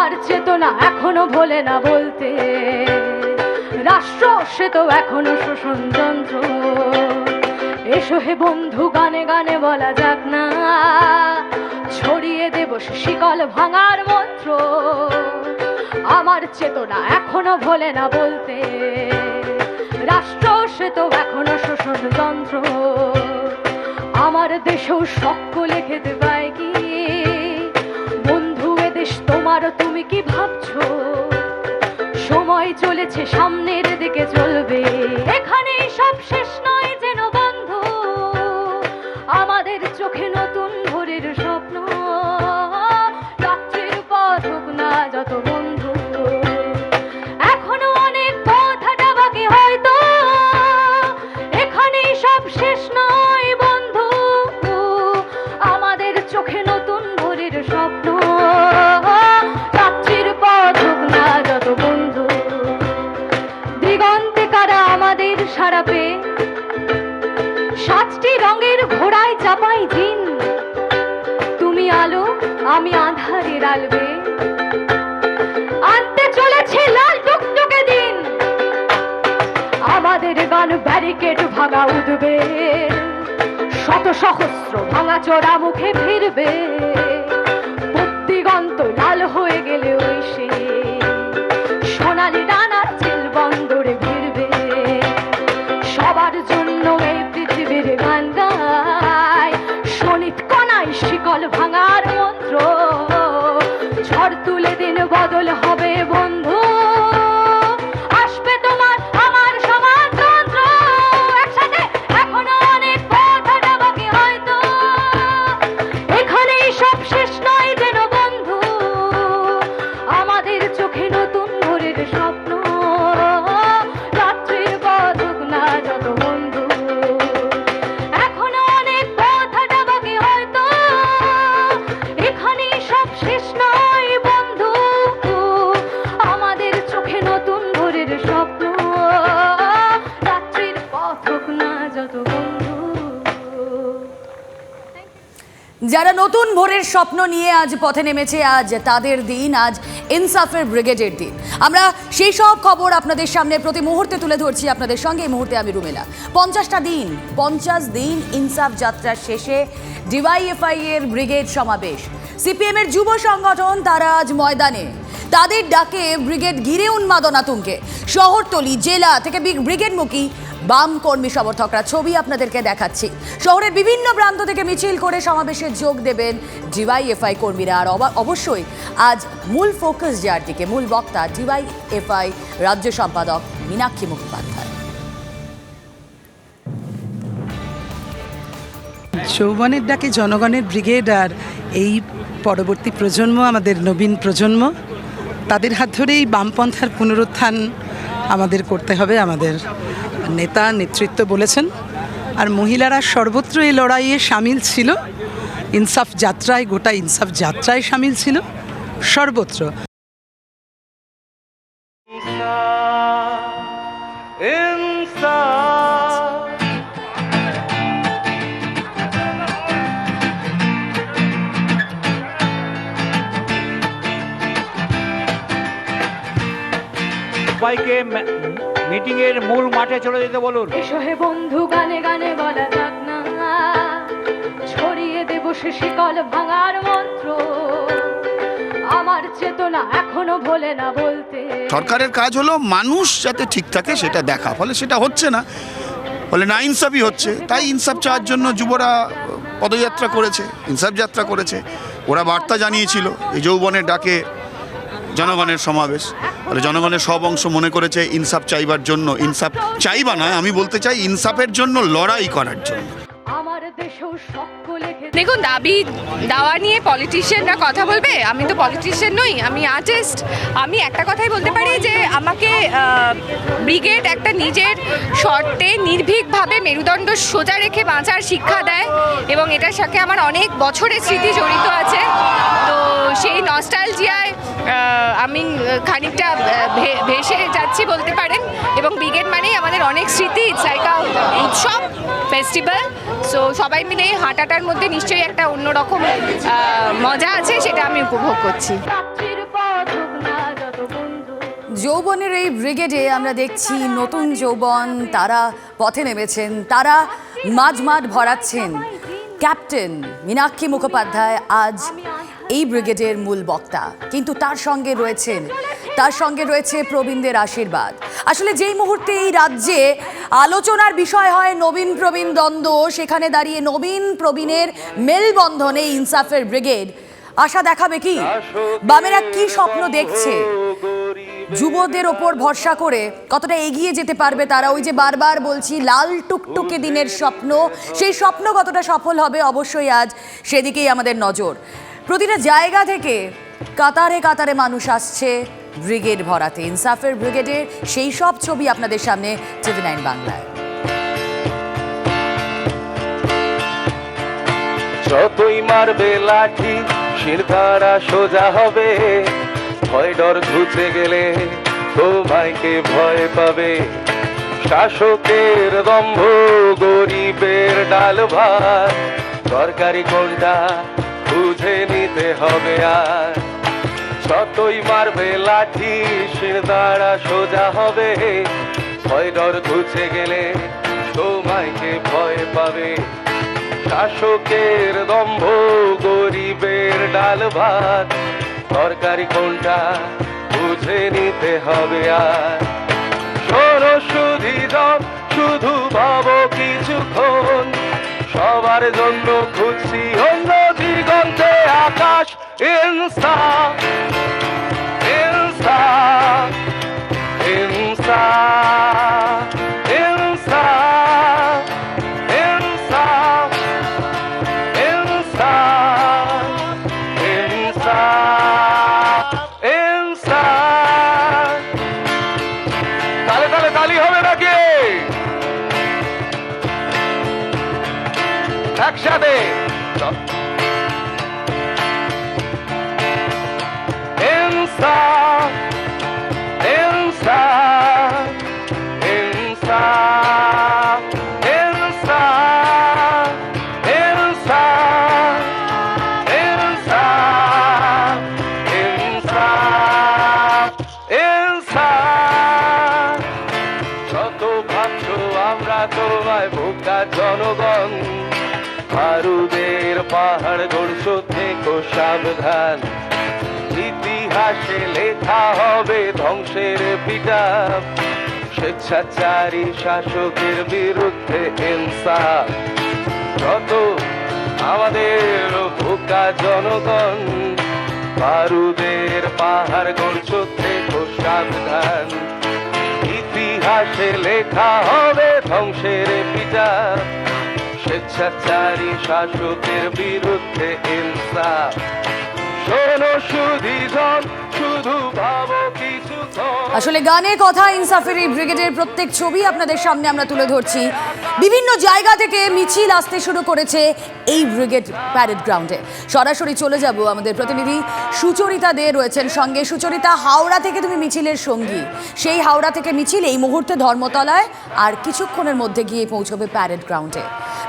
আমার চেতনা এখনও ভোলে না বলতে। রাষ্ট্র, সে তো এখনও শোষণ যন্ত্র। এসো হে বন্ধু, গানে গানে বলা যাক না। ছড়িয়ে দেব শিকল ভাঙার মন্ত্র। আমার চেতনা এখনও ভোলে না বলতে। রাষ্ট্র, সে তো এখনও শোষণ যন্ত্র। আমার দেশেও সকলে খেতে পায় এদেশ তোমার তুমি কি ভাবছ? সময় চলেছে সামনের রঙের ঘোড়ায় চাপাই দিন। তুমি আলো, আমি আধারের আলবে আনতে চলেছে লাল টুকটুকে দিন। আমাদের গান ব্যারিকেড ভাঙা উঠবে। শত সহস্র ভাঙা চোরা মুখে ফিরবে। দিগন্ত লাল হয়ে গেলে বদল হবে যারা নতুন ভোরের স্বপ্ন নিয়ে আজ পথে নেমেছে, আজ তাদের দিন, আজ ইনসাফের ব্রিগেডের দিন। আমরা সেই সব খবর আপনাদের সামনে প্রতি মুহূর্তে তুলে ধরছি আপনাদের সঙ্গে। এই মুহূর্তে আমি রুমেলা। পঞ্চাশটা দিন, পঞ্চাশ দিন ইনসাফ যাত্রার শেষে ডিওয়াইএফআই এর ব্রিগেড সমাবেশ। সিপিএম এর যুব সংগঠন তারা আজ ময়দানে। তাদের ডাকে ব্রিগেড ঘিরে উন্মাদনা তুঙ্গে। শহরতলি, জেলা থেকে ব্রিগেডমুখী বাম কর্মী সমর্থকরা ছবি আপনাদেরকে দেখাচ্ছি। শহরের বিভিন্ন প্রান্ত থেকে মিছিল করে সমাবেশে যোগ দেবেন ডিওয়াইএফআই কর্মীরা। আর অবশ্যই আজ মূল ফোকাস যার দিকে, মূল বক্তা ডিওয়াইএফআই রাজ্য সম্পাদক মীনাক্ষী মুখোপাধ্যায়। যৌবনের ডাকে জনগণের ব্রিগেড আর এই পরবর্তী প্রজন্ম, আমাদের নবীন প্রজন্ম, তাদের হাত ধরেই বামপন্থার পুনরুত্থান আমাদের করতে হবে, আমাদের নেতা নেতৃত্ব বলেছেন, আর মহিলারা সর্বত্র এই লড়াইয়ে সামিল ছিল। ইনসাফ যাত্রায়, গোটা ইনসাফ যাত্রায় সামিল ছিল। সর্বত্র। সবাইকে মিটিং এর মূল মাঠে চলে যেতে বলুন। এসো হে বন্ধু গানে গানে বলা যাক না। ছড়িয়ে দেব সে শিকল ভাঙার মন্ত্র। আমার চেতনা এখনও ভোলে না বলতে। সরকারের কাজ হলো মানুষ যাতে ঠিক থাকে সেটা দেখা ফলে সেটা হচ্ছে না। ফলে না ইনসাফই হচ্ছে। তাই ইনসাফ চাওয়ার জন্য যুবরা পদযাত্রা করেছে ইনসাফ যাত্রা করেছে। ওরা বার্তা জানিয়েছিল এই যৌবনের ডাকে জনগণের সমাবেশ। জনগণের সব অংশ মনে করেছে ইনসাফ চাইবার জন্য। ইনসাফ চাইবা নয়, আমি বলতে চাই ইনসাফের জন্য লড়াই করার জন্য। দেখুন, দাবি দাওয়া নিয়ে পলিটিশিয়ানরা কথা বলবে? আমি তো পলিটিশিয়ান নই, আমি আর্টিস্ট আমি একটা কথাই বলতে পারি যে, আমাকে ব্রিগেড একটা নিজের শর্তে নির্ভীকভাবে মেরুদণ্ড সোজা রেখে বাঁচার শিক্ষা দেয় এবং এটার সাথে আমার অনেক বছরের স্মৃতি জড়িত আছে। তো সেই নস্টালজিয়ায় আমি খানিকটা ভেসে যাচ্ছি বলতে পারেন। এবং ব্রিগেড মানেই আমাদের অনেক স্মৃতি ইটস উৎসব ফেস্টিভ্যাল সো সবাই মিলে এই হাঁটাটার মধ্যে নিশ্চয়ই একটা অন্যরকম মজা আছে, সেটা আমি উপভোগ করছি। যৌবনের এই ব্রিগেডে আমরা দেখছি নতুন যৌবন, তারা পথে নেমেছেন, তারা মাঝ মাঠ ভরাচ্ছেন। ক্যাপ্টেন মীনাক্ষী মুখোপাধ্যায় আজ এই ব্রিগেডের মূল বক্তা। কিন্তু তার সঙ্গে রয়েছেন তার সঙ্গে রয়েছে প্রবীণদের আশীর্বাদ। আসলে যেই মুহূর্তে এই রাজ্যে আলোচনার বিষয় হয় নবীন প্রবীণ দ্বন্দ্ব, সেখানে দাঁড়িয়ে নবীন প্রবীণের মেলবন্ধনে ইনসাফের ব্রিগেড। আশা দেখাবে কি? বামেরা কি স্বপ্ন দেখছে? যুবদের ওপর ভরসা করে কতটা এগিয়ে যেতে পারবে তারা? ওই যে বারবার বলছি, লাল টুকটুকে দিনের স্বপ্ন, সেই স্বপ্ন কতটা সফল হবে অবশ্যই আজ সেদিকেই আমাদের নজর। প্রতিটা জায়গা থেকে কাতারে কাতারে মানুষ আসছে। ব্রিগেড ভরাতে। ইনসাফের ব্রিগেডের সেই সব ছবি আপনাদের সামনে টিভি নাইন বাংলায়। যতই মারবে লাঠি শিরদাঁড়া সোজা হবে। ভয় ডর ঘুচে গেলে তোমাইকে ভয় পাবে। শাসকের দম্ভ গরিবের ডাল ভাত। তরকারি কোনটা বুঝে নিতে হবে আর যতই মারবে লাঠি, শিরদাঁড়া সোজা হবে। ভয় ডর ঘুচে গেলে তোমাইকে ভয় পাবে। শাসকের দম্ভ গরিবের ডাল ভাত। তরকারি কোনটা বুঝে নিতে হবে আর। শোনো সুধীজন শুধু ভাবো কিছুক্ষণ সবার জন্য খুঁজছি অন্য দিগন্তে আকাশ। pensar, pensar, pensar. পাহাড় গড়ছো থেকো সাবধান। ইতিহাসে লেখা হবে ধ্বংসের পিতাব স্বেচ্ছাচারী শাসকের বিরুদ্ধে ইনসাফ যত আমাদের বোকা জনগণ, বারুদের পাহাড় গড়ছ থেকো সাবধান। ইতিহাসে লেখা হবে ধ্বংসের পিতা স্বেচ্ছাচারী শাসকের বিরুদ্ধে ইনসাফ। শোনো শুধু ভাবো কিছু আসলে গানে কথা, ইনসাফের এই ব্রিগেডের প্রত্যেক ছবি আপনাদের সামনে আমরা তুলে ধরছি। বিভিন্ন জায়গা থেকে মিছিল আসতে শুরু করেছে এই ব্রিগেড প্যারেড গ্রাউন্ডে। সরাসরি চলে যাব আমাদের প্রতিনিধি সুচরিতা দে রয়েছেন সঙ্গে। সুচরিতা, হাওড়া থেকে তুমি মিছিলের সঙ্গী। সেই হাওড়া থেকে মিছিল এই মুহূর্তে ধর্মতলায় আর কিছুক্ষণের মধ্যে গিয়ে পৌঁছবে প্যারেড গ্রাউন্ডে।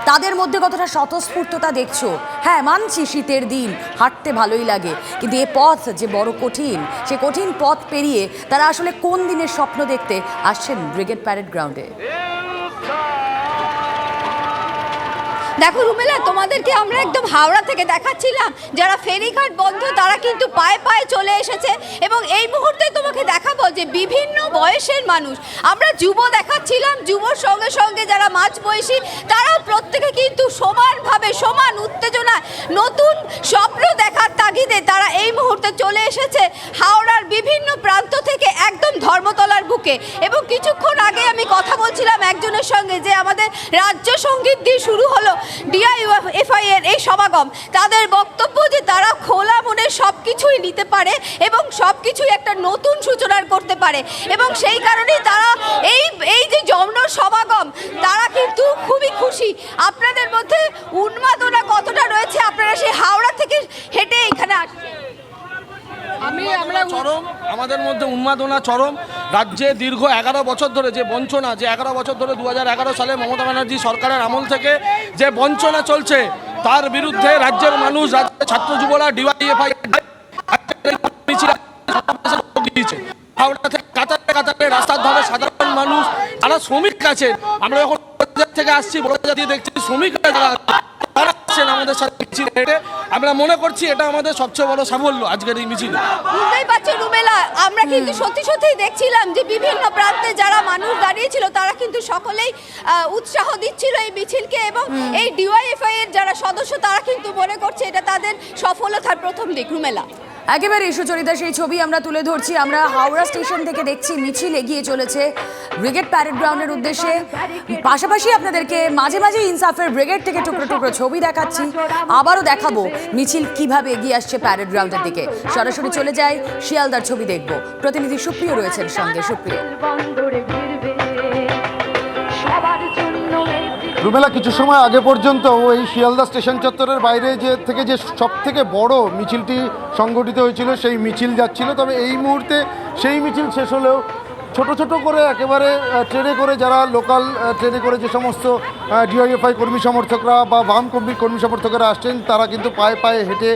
তাদের মধ্যে কতটা স্বতঃস্ফূর্ততা দেখছ? হ্যাঁ মানছি শীতের দিন, হাঁটতে ভালোই লাগে। কিন্তু এ পথ যে বড় কঠিন, সে কঠিন পথ পেরিয়ে তারা আসলে কোন দিনের স্বপ্ন দেখতে আসছেন ব্রিগেড প্যারেড গ্রাউন্ডে? দেখো রুমেলা, তোমাদেরকে আমরা একদম হাওড়া থেকে দেখাচ্ছিলাম। যারা ফেরিঘাট বন্ধ, তারা কিন্তু পায়ে পায়ে চলে এসেছে এবং এই মুহূর্তে তোমাকে দেখাবো যে বিভিন্ন বয়সের মানুষ। আমরা যুব দেখাচ্ছিলাম, যুবর সঙ্গে সঙ্গে যারা মাঝ বয়সী, তারাও প্রত্যেকে কিন্তু সমানভাবে, সমান উত্তেজনা নতুন স্বপ্ন দেখার তাগিদে তারা মুহূর্তে চলে এসেছে হাওড়ার বিভিন্ন প্রান্ত থেকে একদম ধর্মতলার বুকে। এবং কিছুক্ষণ আগে আমি কথা বলছিলাম একজনের সঙ্গে যে আমাদের রাজ্য সংগীত দিয়ে শুরু হলো ডিআই ডিআইএফআই এর এই সমাগম। তাদের বক্তব্য যে তারা খোলা মনে সব কিছুই নিতে পারে এবং সব কিছুই একটা নতুন সূচনার করতে পারে। এবং সেই কারণেই তারা এই এই যে যমন সমাগম, তারা কিন্তু খুবই খুশি। আপনাদের মধ্যে উন্মাদনা কতটা রয়েছে আপনারা সেই হাওড়া থেকে হেঁটে এখানে আসছেন? আমি আমরা চরম আমাদের মধ্যে উন্মাদনা চরম। রাজ্যে দীর্ঘ এগারো বছর ধরে যে বঞ্চনা যে এগারো বছর ধরে দুহাজার এগারো সালে মমতা ব্যানার্জি সরকারের আমল থেকে যে বঞ্চনা চলছে তার বিরুদ্ধে রাজ্যের মানুষ রাজ্যের ছাত্র যুবরা ডিওয়াইএফআই রাস্তার ধারে সাধারণ মানুষ যারা শ্রমিক আছে আমরা যখন থেকে আসছি বড় জাতি দেখছি শ্রমিকরা যারা আসছেন আমাদের সাথে মিছিল হেঁটে। আমরা মনে করছি এটা আমাদের সবচেয়ে বড় সাফল্য আজকের এই মিছিল। বুঝতেই পারছ রুমেলা আমরা কিন্তু সত্যি সত্যিই দেখছিলাম যে বিভিন্ন প্রান্তে যারা মানুষ দাঁড়িয়েছিল তারা কিন্তু সকলেই আহ, উৎসাহ দিচ্ছিল এই মিছিলকে এবং এই ডিওয়াইএফআই এর যারা সদস্য তারা কিন্তু মনে করছে এটা তাদের সফলতার প্রথম দিক। রুমেলা একেবারে সুচরিতা সেই ছবি আমরা তুলে ধরছি। আমরা হাওড়া স্টেশন থেকে দেখছি, মিছিল এগিয়ে চলেছে ব্রিগেড প্যারেড গ্রাউন্ডের উদ্দেশ্যে। পাশাপাশি আপনাদেরকে মাঝে মাঝে ইনসাফের ব্রিগেড থেকে টুকরো টুকরো ছবি দেখাচ্ছি। আবারও দেখাবো মিছিল কীভাবে এগিয়ে আসছে প্যারেড গ্রাউন্ডের দিকে। সরাসরি চলে যাই, শিয়ালদার ছবি দেখব। প্রতিনিধি সুপ্রিয় রয়েছেন সঙ্গে, সুপ্রিয়। রুমেলা কিছু সময় আগে পর্যন্ত এই শিয়ালদা স্টেশন চত্বরের বাইরে যে থেকে যে সব থেকে বড় মিছিলটি সংগঠিত হয়েছিল, সেই মিছিল যাচ্ছিল। তবে এই মুহূর্তে সেই মিছিল শেষ হলেও ছোট ছোট করে একেবারে ট্রেনে করে যারা লোকাল ট্রেনে করে যে সমস্ত ডিওএফআই কর্মী সমর্থকরা বা বাম কর্মী কর্মী সমর্থকরা আসছেন, তারা কিন্তু পায়ে পায়ে হেঁটে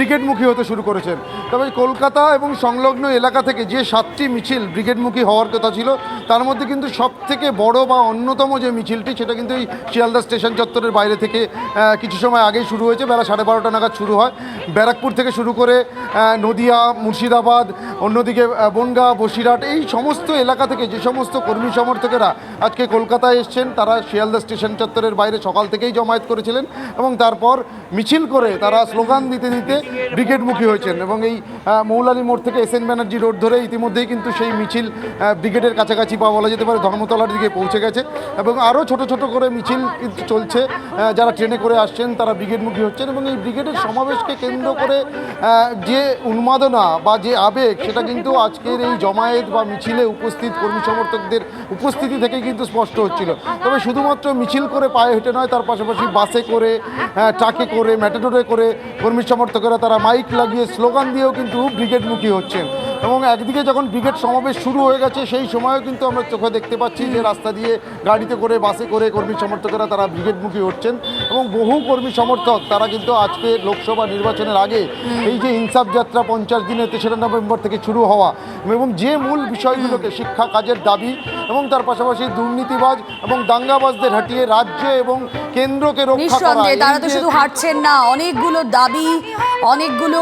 ব্রিগেডমুখী হতে শুরু করেছেন। তবে কলকাতা এবং সংলগ্ন এলাকা থেকে যে সাতটি মিছিল ব্রিগেডমুখী হওয়ার কথা ছিল, তার মধ্যে কিন্তু সব থেকে বড় বা অন্যতম যে মিছিলটি, সেটা কিন্তু এই শিয়ালদা স্টেশন চত্বরের বাইরে থেকে কিছু সময় আগেই শুরু হয়েছে। বেলা সাড়ে বারোটা নাগাদ শুরু হয়। ব্যারাকপুর থেকে শুরু করে নদিয়া, মুর্শিদাবাদ, অন্যদিকে বনগাঁ, বসিরহাট, এই সমস্ত এলাকা থেকে যে সমস্ত কর্মী সমর্থকেরা আজকে কলকাতায় এসছেন, তারা শিয়ালদা স্টেশন চত্বরের বাইরে সকাল থেকেই জমায়েত করেছিলেন এবং তারপর মিছিল করে তারা স্লোগান দিতে দিতে ব্রিগেডমুখী হয়েছেন এবং এই মৌলালী মোড় থেকে এস এন ব্যানার্জি রোড ধরে ইতিমধ্যেই কিন্তু সেই মিছিল ব্রিগেডের কাছাকাছি বা বলা যেতে পারে ধর্মতলার দিকে পৌঁছে গেছে এবং আরও ছোট ছোট করে মিছিল কিন্তু চলছে যারা ট্রেনে করে আসছেন তারা ব্রিগেডমুখী হচ্ছেন এবং এই ব্রিগেডের সমাবেশকে কেন্দ্র করে যে উন্মাদনা বা যে আবেগ সেটা কিন্তু আজকের এই জমায়েত বা মিছিলে উপস্থিত কর্মী সমর্থকদের উপস্থিতি থেকে কিন্তু স্পষ্ট হচ্ছিল। তবে শুধুমাত্র মিছিল করে পায়ে হেঁটে নয় তার পাশাপাশি বাসে করে ট্রাকে করে ম্যাটাডোরে করে কর্মী সমর্থকেরা তারা মাইক লাগিয়ে স্লোগান দিয়েও কিন্তু ব্রিগেডমুখী হচ্ছেন। এবং একদিকে যখন ব্রিগেড সমাবেশ শুরু হয়ে গেছে সেই সময়ও কিন্তু আমরা চোখে দেখতে পাচ্ছি যে রাস্তা দিয়ে গাড়িতে করে বাসে করে কর্মী সমর্থকেরা তারা ব্রিগেডমুখী হচ্ছেন। এবং বহু কর্মী সমর্থক তারা কিন্তু আজকে লোকসভা নির্বাচনের আগে এই যে ইনসাফ যাত্রা পঞ্চাশ দিনে তেসরা নভেম্বর থেকে শুরু হওয়া এবং যে মূল বিষয়গুলোকে শিক্ষা কাজের দাবি এবং তার পাশাপাশি দুর্নীতিবাজ এবং দাঙ্গাবাজদের হাঁটিয়ে রাজ্য এবং কেন্দ্রকে রক্ষা করা তারা তো শুধু হাঁটছেন না অনেকগুলো দাবি অনেকগুলো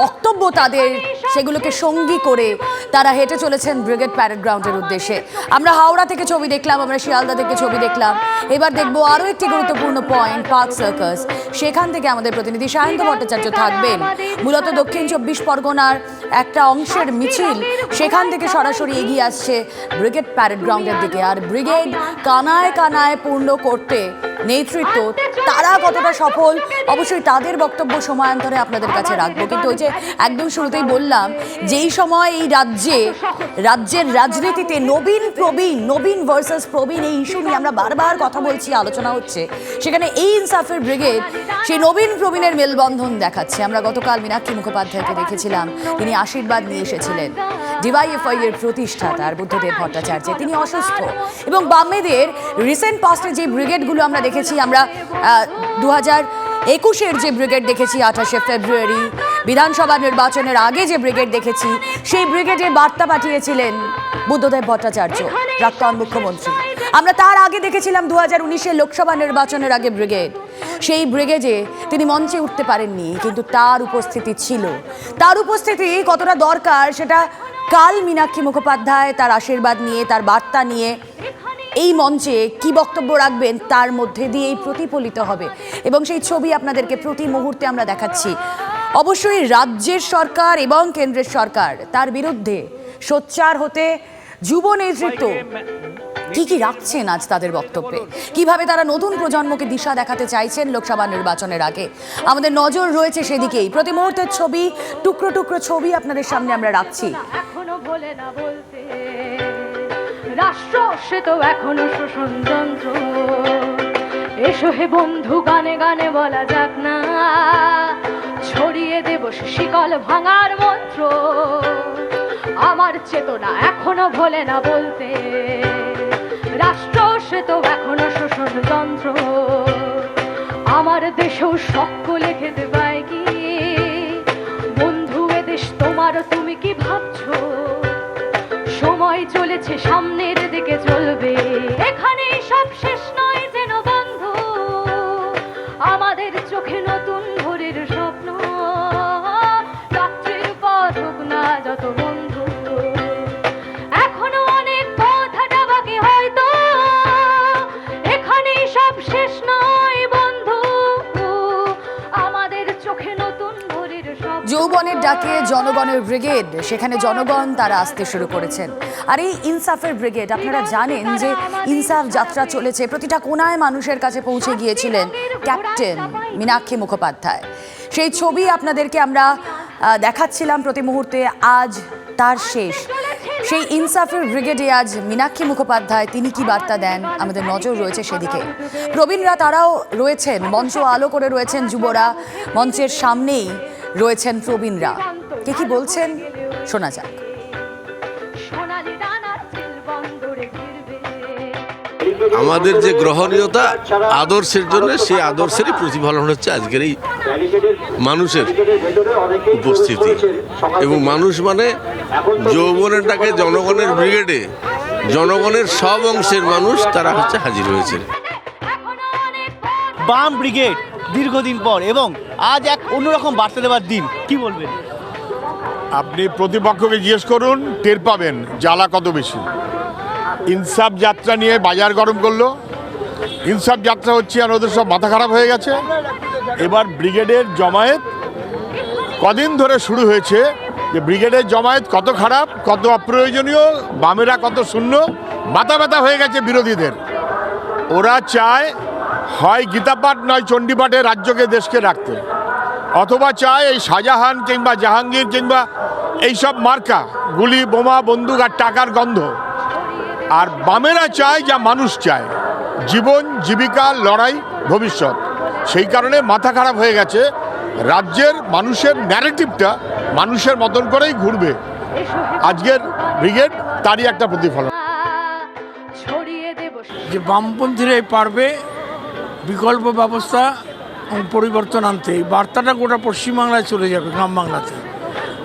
বক্তব্য তাদের সেগুলোকে সঙ্গী করে তারা হেঁটে চলেছেন ব্রিগেড প্যারেড গ্রাউন্ডের উদ্দেশ্যে। আমরা হাওড়া থেকে ছবি দেখলাম, আমরা শিয়ালদা থেকে ছবি দেখলাম। এবার দেখব আরও একটি গুরুত্বপূর্ণ পয়েন্ট পার্ক সার্কাস। সেখান থেকে আমাদের প্রতিনিধি সায়ন্ত ভট্টাচার্য থাকবেন। মূলত দক্ষিণ চব্বিশ পরগনার একটা অংশের মিছিল, সেখান থেকে সরাসরি এগিয়ে আসছে ব্রিগেড প্যারেড গ্রাউন্ডের দিকে। আর ব্রিগেড কানায় কানায় পূর্ণ করতে নেতৃত্ব তারা কতটা সফল? অবশ্যই তাদের বক্তব্য সময়ান্তরে আপনাদের কাছে রাখব। কিন্তু ওই যে একদম শুরুতেই বললাম, যেই সময় এই রাজ্যে, রাজ্যের রাজনীতিতে নবীন প্রবীণ, নবীন ভার্সেস প্রবীণ এই ইস্যু নিয়ে আমরা বারবার কথা বলছি, আলোচনা হচ্ছে, সেখানে এই ইনসাফের ব্রিগেড সেই নবীন প্রবীণের মেলবন্ধন দেখাচ্ছে। আমরা গতকাল মীনাক্ষী মুখোপাধ্যায়কে দেখেছিলাম, তিনি আশীর্বাদ নিয়ে এসেছিলেন। ডিওয়াইএফআই এর প্রতিষ্ঠাতা বুদ্ধদেব ভট্টাচার্য, তিনি অসুস্থ। এবং বামেদের রিসেন্ট পাস্টে যে ব্রিগেডগুলো আমরা দেখেছি আমরা দু হাজার একুশের যে ব্রিগেড দেখেছি, আঠাশে ফেব্রুয়ারি, বিধানসভা নির্বাচনের আগে যে ব্রিগেড দেখেছি, সেই ব্রিগেডে বার্তা পাঠিয়েছিলেন বুদ্ধদেব ভট্টাচার্য, প্রাক্তন মুখ্যমন্ত্রী। আমরা তার আগে দেখেছিলাম দু হাজার উনিশের লোকসভা নির্বাচনের আগে ব্রিগেড। সেই ব্রিগেডে তিনি মঞ্চে উঠতে পারেননি, কিন্তু তার উপস্থিতি ছিল। তার উপস্থিতি কতটা দরকার, সেটা কাল মীনাক্ষী মুখোপাধ্যায় তার আশীর্বাদ নিয়ে, তার বার্তা নিয়ে এই মঞ্চে কি বক্তব্য রাখবেন তার মধ্যে দিয়েই প্রতিফলিত হবে। এবং সেই ছবি আপনাদেরকে প্রতি মুহূর্তে আমরা দেখাচ্ছি। অবশ্যই রাজ্যের সরকার এবং কেন্দ্রের সরকার, তার বিরুদ্ধে সোচ্চার হতে যুব নেতৃত্ব কি কি রাখছেন আজ তাদের বক্তব্যে? কীভাবে তারা নতুন প্রজন্মকে দিশা দেখাতে চাইছেন লোকসভা নির্বাচনের আগে? আমাদের নজর রয়েছে সেদিকেই। প্রতি মুহূর্তের ছবি, টুকরো টুকরো ছবি আপনাদের সামনে আমরা রাখছি। এখনও ভোলে না বলতে। রাষ্ট্র সে তো এখনও শোষণযন্ত্র। এসো হে বন্ধু, গানে গানে বলা যাক না। ছড়িয়ে দেব সে শিকল ভাঙার মন্ত্র। আমার চেতনা এখনও ভোলে না বলতে। রাষ্ট্র, সে তো এখনও শোষণযন্ত্র। আমার দেশেও সকলে খেতে পায় কি? বন্ধু এদেশ তোমার, তুমি কি ভাবছ? সময় চলেছে সামনের দিকে চলবে। এখানে সব শেষ নয়। ডাকে জনগণের ব্রিগেড, সেখানে জনগণ তারা আসতে শুরু করেছেন। আর এই ইনসাফের ব্রিগেড, আপনারা জানেন যে ইনসাফ যাত্রা চলেছে। প্রতিটা কোনায় মানুষের কাছে পৌঁছে গিয়েছিলেন ক্যাপ্টেন মীনাক্ষী মুখোপাধ্যায়। সেই ছবি আপনাদেরকে আমরা দেখাচ্ছিলাম প্রতি মুহূর্তে, আজ তার শেষ। সেই ইনসাফের ব্রিগেডে আজ মীনাক্ষী মুখোপাধ্যায়, তিনি কি বার্তা দেন? আমাদের নজর রয়েছে সেদিকে। প্রবীণরা তারাও রয়েছেন, মঞ্চ আলো করে রয়েছেন যুবরা। মঞ্চের সামনেই রয়েছেন প্রবীণরা। কে কি বলছেন? শোনা যাক। আমাদের যে গ্রহণীয়তা আদর্শের জন্য সেই আদর্শেরই প্রতিফলন হচ্ছে আজকের এই মানুষের উপস্থিতি। এবং মানুষ মানে যৌবনেরটাকে জনগণের ব্রিগেডে জনগণের সব অংশের মানুষ তারা হচ্ছে হাজির পথ বাম ব্রিগেড দীর্ঘদিন পর এবং আজ এক অন্যরকম বার্তা দেওয়ার দিন। কি বলবেন? আপনি প্রতিপক্ষকে জিজ্ঞেস করুন, টের পাবেন জ্বালা কত বেশি। ইনসাফ যাত্রা নিয়ে বাজার গরম করল। ইনসাফ যাত্রা হচ্ছে আর ওদের সব মাথা খারাপ হয়ে গেছে। এবার ব্রিগেডের জমায়েত কদিন ধরে শুরু হয়েছে যে ব্রিগেডের জমায়েত কত খারাপ, কত অপ্রয়োজনীয়, বামেরা কত শূন্য, মাথা ব্যথা হয়ে গেছে বিরোধীদের। ওরা চায় হয় গীতাপাঠ নয় চণ্ডীপাঠে রাজ্যকে দেশকে রাখতে। অথবা চায় এই শাহজাহান কিংবা জাহাঙ্গীর কিংবা এইসব মার্কা গুলি বোমা বন্দুক আর টাকার গন্ধ। আর বামেরা চায় যা মানুষ চায় জীবন জীবিকা লড়াই ভবিষ্যৎ। সেই কারণে মাথা খারাপ হয়ে গেছে। রাজ্যের মানুষের ন্যারেটিভটা মানুষের মতন করেই ঘুরবে। আজকের ব্রিগেড তারই একটা প্রতিফলন। যে বামপন্থীরাই পারবে বিকল্প ব্যবস্থা পরিবর্তন আনতে এই বার্তাটা গোটা পশ্চিমবাংলায় চলে যাবে গ্রাম বাংলাতে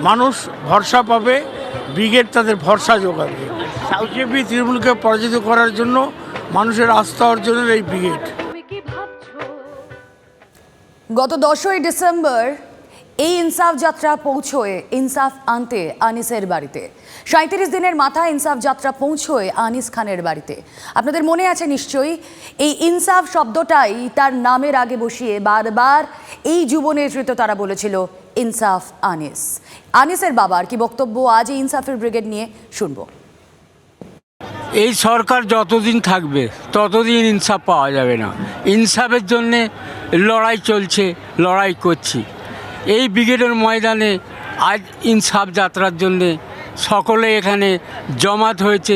মানুষ ভরসা পাবে, ব্রিগেড তাদের ভরসা যোগাবে। বিজেপি তৃণমূলকে পরাজিত করার জন্য মানুষের আস্থা অর্জনের এই ব্রিগেড। গত দশই ডিসেম্বর এই ইনসাফ যাত্রা পৌঁছয় ইনসাফ আনতে আনিসের বাড়িতে। সাঁত্রিশ দিনের মাথায় ইনসাফ যাত্রা পৌঁছয় আনিস খানের বাড়িতে। আপনাদের মনে আছে নিশ্চয়ই, এই ইনসাফ শব্দটাই তার নামের আগে বসিয়ে বারবার এই যুব নেতৃত্ব তারা বলেছিল, ইনসাফ আনিস। আনিসের বাবার কি বক্তব্য আজ ইনসাফের ব্রিগেড নিয়ে শুনব। এই সরকার যতদিন থাকবে, ততদিন ইনসাফ পাওয়া যাবে না। ইনসাফের জন্যে লড়াই চলছে, লড়াই করছি। এই ব্রিগেডের ময়দানে আজ ইনসাফ যাত্রার জন্যে সকলে এখানে জমাত হয়েছে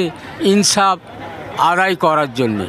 ইনসাফ আদায় করার জন্যে।